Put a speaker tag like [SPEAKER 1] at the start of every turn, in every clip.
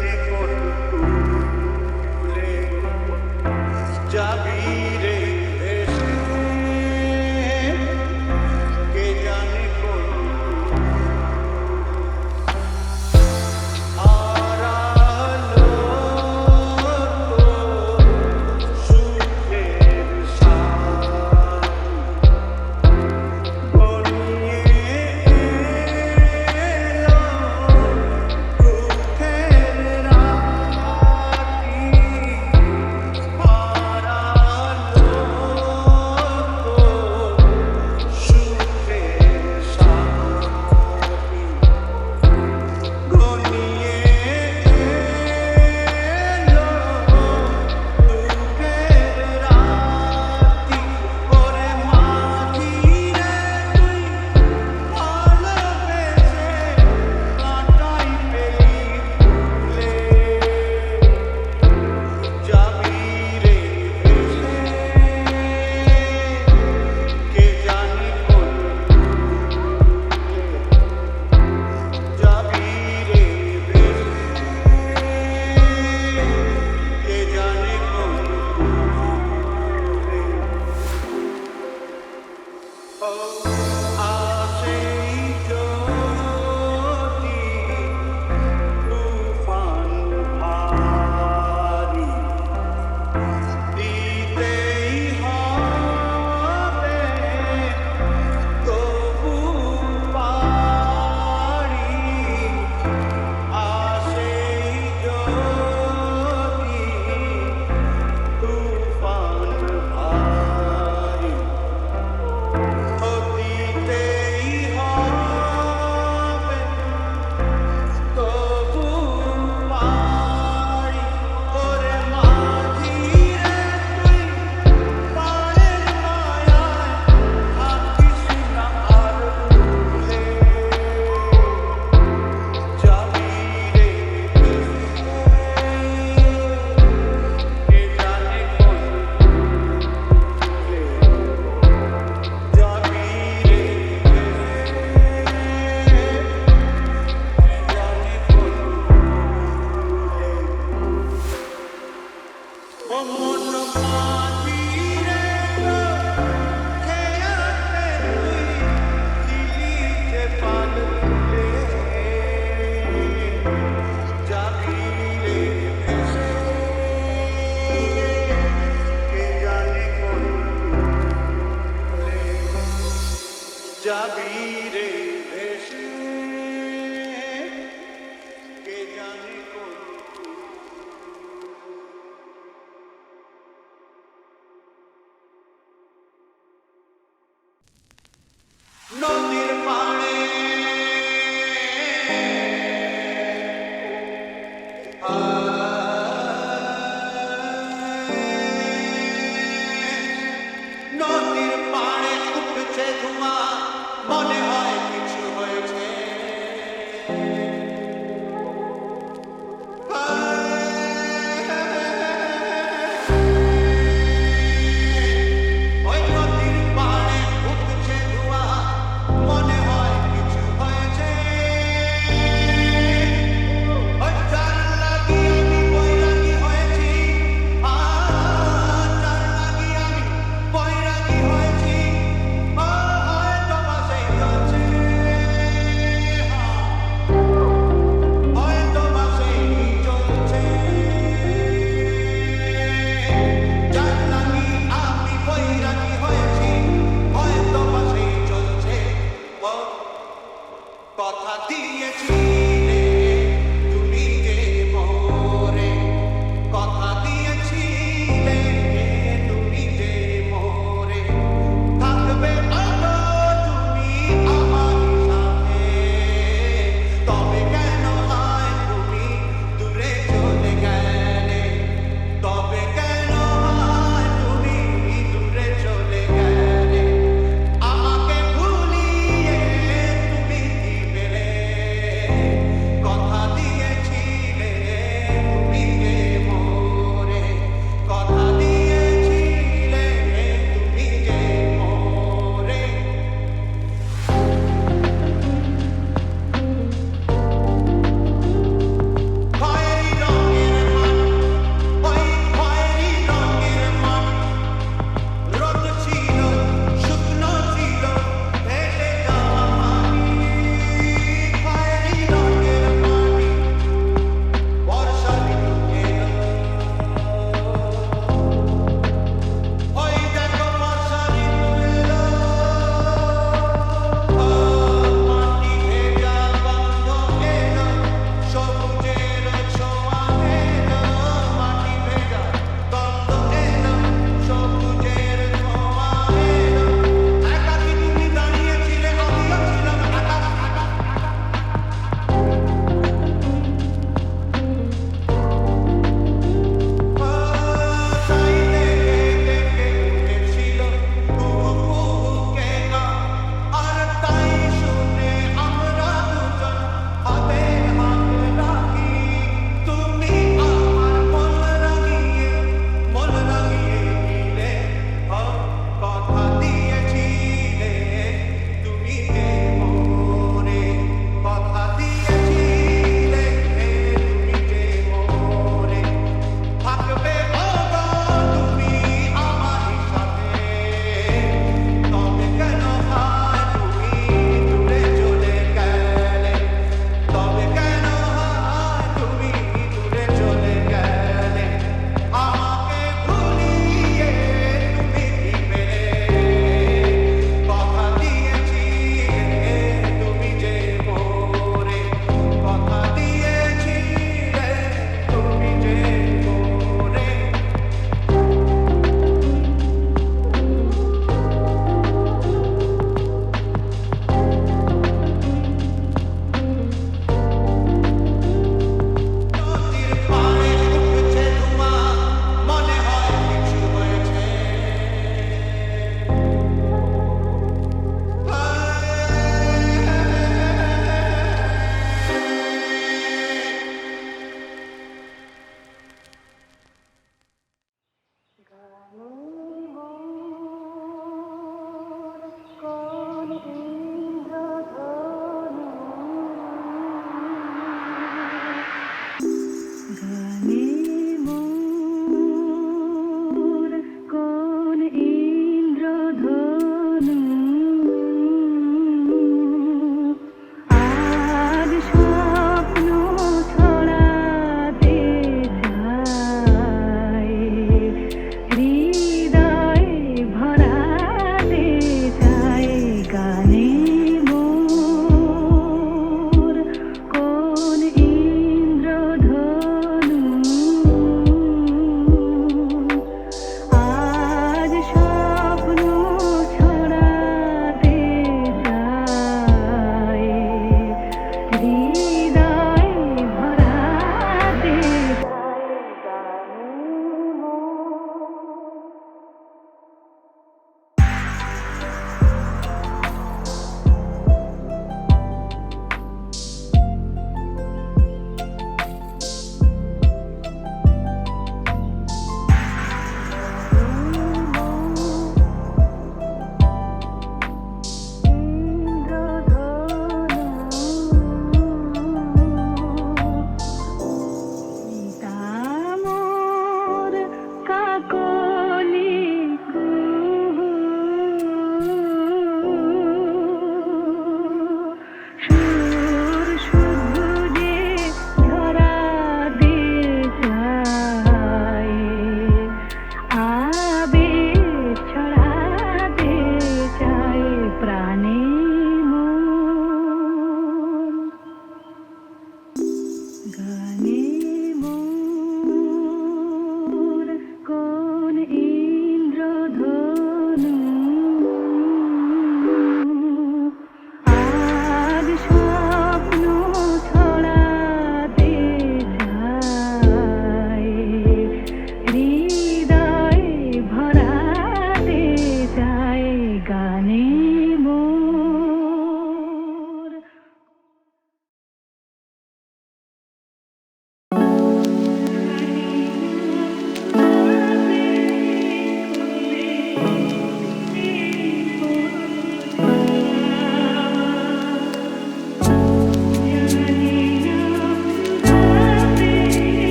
[SPEAKER 1] Thank you.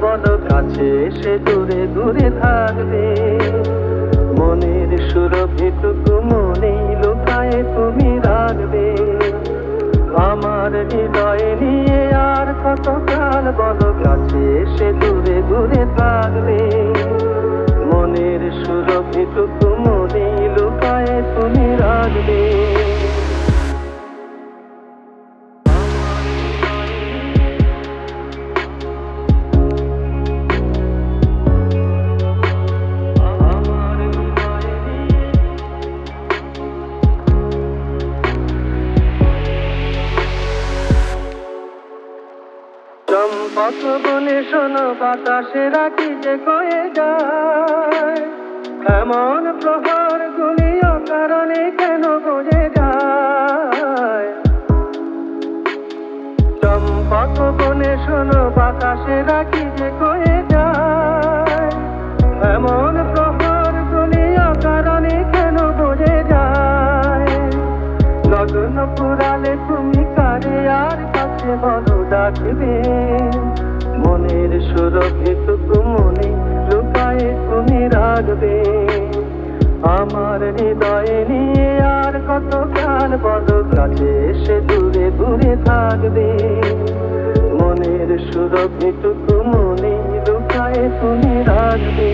[SPEAKER 1] বন কাছে এসে দূরে দূরে থাকবে। মনের সুরভিটুকু মনে লোকায় তুমি রাখবে। আমার হৃদয় নিয়ে আর কতকাল বল কাছে এসে দূরে দূরে থাকবে। মনের সুরভিটুকু মনে লোকায় তুমি রাখবে। বনে শোনো, বাতাসে রাখি যে কয়ে যায়। এমন প্রহার গুলি কারণে কেন বোঝে যায়? চম্পক বনে শোনো, বাতাসে রাখি যে কয়ে যায়। এমন ডাকবে মনের সুরভিটুকু মনে লুকায়ে তুমি রাখবে আমার হৃদয়ে নিয়ে আর কত কাল বলো কাছে এসে দূরে দূরে থাকবে। মনের সুরভিটুকু মনে লুকায়ে তুমি রাখবে